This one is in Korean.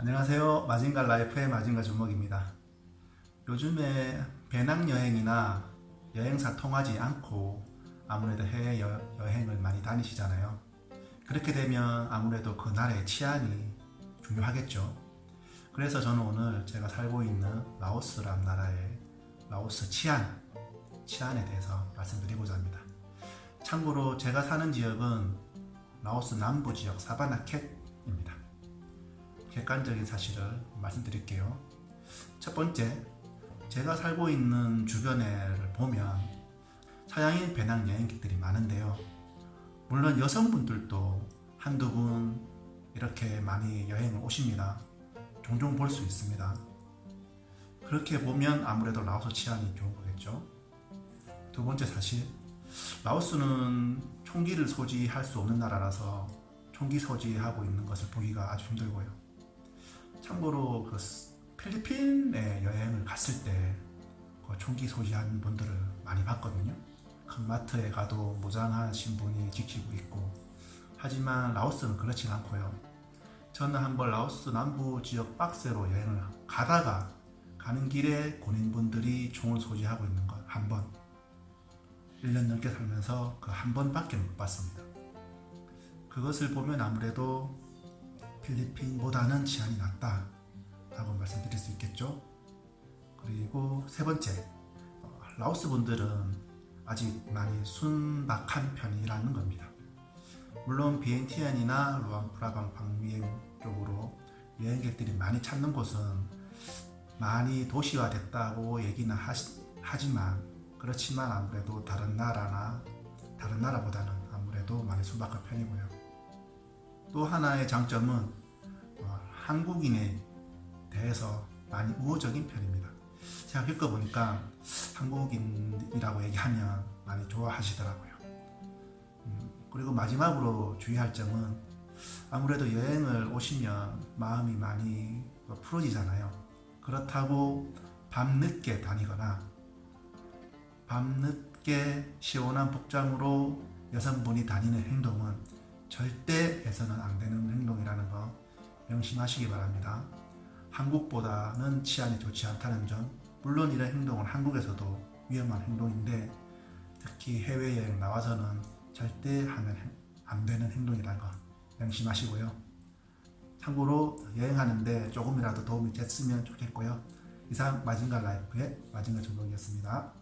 안녕하세요. 마징가 라이프의 마징가 주목입니다. 요즘에 배낭여행이나 여행사 통하지 않고 아무래도 해외 여, 여행을 많이 다니시잖아요. 그렇게 되면 아무래도 그 나라의 치안이 중요하겠죠. 그래서 저는 오늘 제가 살고 있는 라오스란 나라의 라오스 치안, 치안에 대해서 말씀드리고자 합니다. 참고로 제가 사는 지역은 라오스 남부 지역 사바나켓입니다. 객관적인 사실을 말씀드릴게요. 첫 번째, 제가 살고 있는 주변을 보면 서양인 배낭 여행객들이 많은데요. 물론 여성분들도 한두 분 이렇게 많이 여행을 오십니다. 종종 볼 수 있습니다. 그렇게 보면 아무래도 라오스 치안이 좋은 거겠죠. 두 번째 사실, 라오스는 총기를 소지할 수 없는 나라라서 총기 소지하고 있는 것을 보기가 아주 힘들고요. 참고로 그 필리핀에 여행을 갔을 때 그 총기 소지한 분들을 많이 봤거든요. 큰 마트에 가도 무장하신 분이 지키고 있고 하지만 라오스는 그렇지 않고요. 저는 한번 라오스 남부 지역 박스로 여행을 가다가 가는 길에 군인분들이 총을 소지하고 있는 걸 한 번. 1년 넘게 살면서 그 한 번밖에 못 봤습니다. 그것을 보면 아무래도 필리핀보다는 치안이 낫다라고 말씀드릴 수 있겠죠. 그리고 세 번째, 어, 라오스 분들은 아직 많이 순박한 편이라는 겁니다. 물론 비엔티안이나 루앙프라방 방미행 쪽으로 여행객들이 많이 찾는 곳은 많이 도시화됐다고 얘기는 하시, 하지만 그렇지만 아무래도 다른 나라나 다른 나라보다는 아무래도 많이 순박한 편이고요. 또 하나의 장점은 어, 한국인에 대해서 많이 우호적인 편입니다. 제가 겪어보니까 한국인이라고 얘기하면 많이 좋아하시더라고요. 음, 그리고 마지막으로 주의할 점은 아무래도 여행을 오시면 마음이 많이 풀어지잖아요. 그렇다고 밤늦게 다니거나 밤늦게 시원한 복장으로 여성분이 다니는 행동은 절대 해서는 안 되는 행동이라는 거 명심하시기 바랍니다. 한국보다는 치안이 좋지 않다는 점, 물론 이런 행동은 한국에서도 위험한 행동인데 특히 해외여행 나와서는 절대 하면 안 되는 행동이라는 거 명심하시고요. 참고로 여행하는데 조금이라도 도움이 됐으면 좋겠고요. 이상 마징가 라이프의 마징가 전동이었습니다.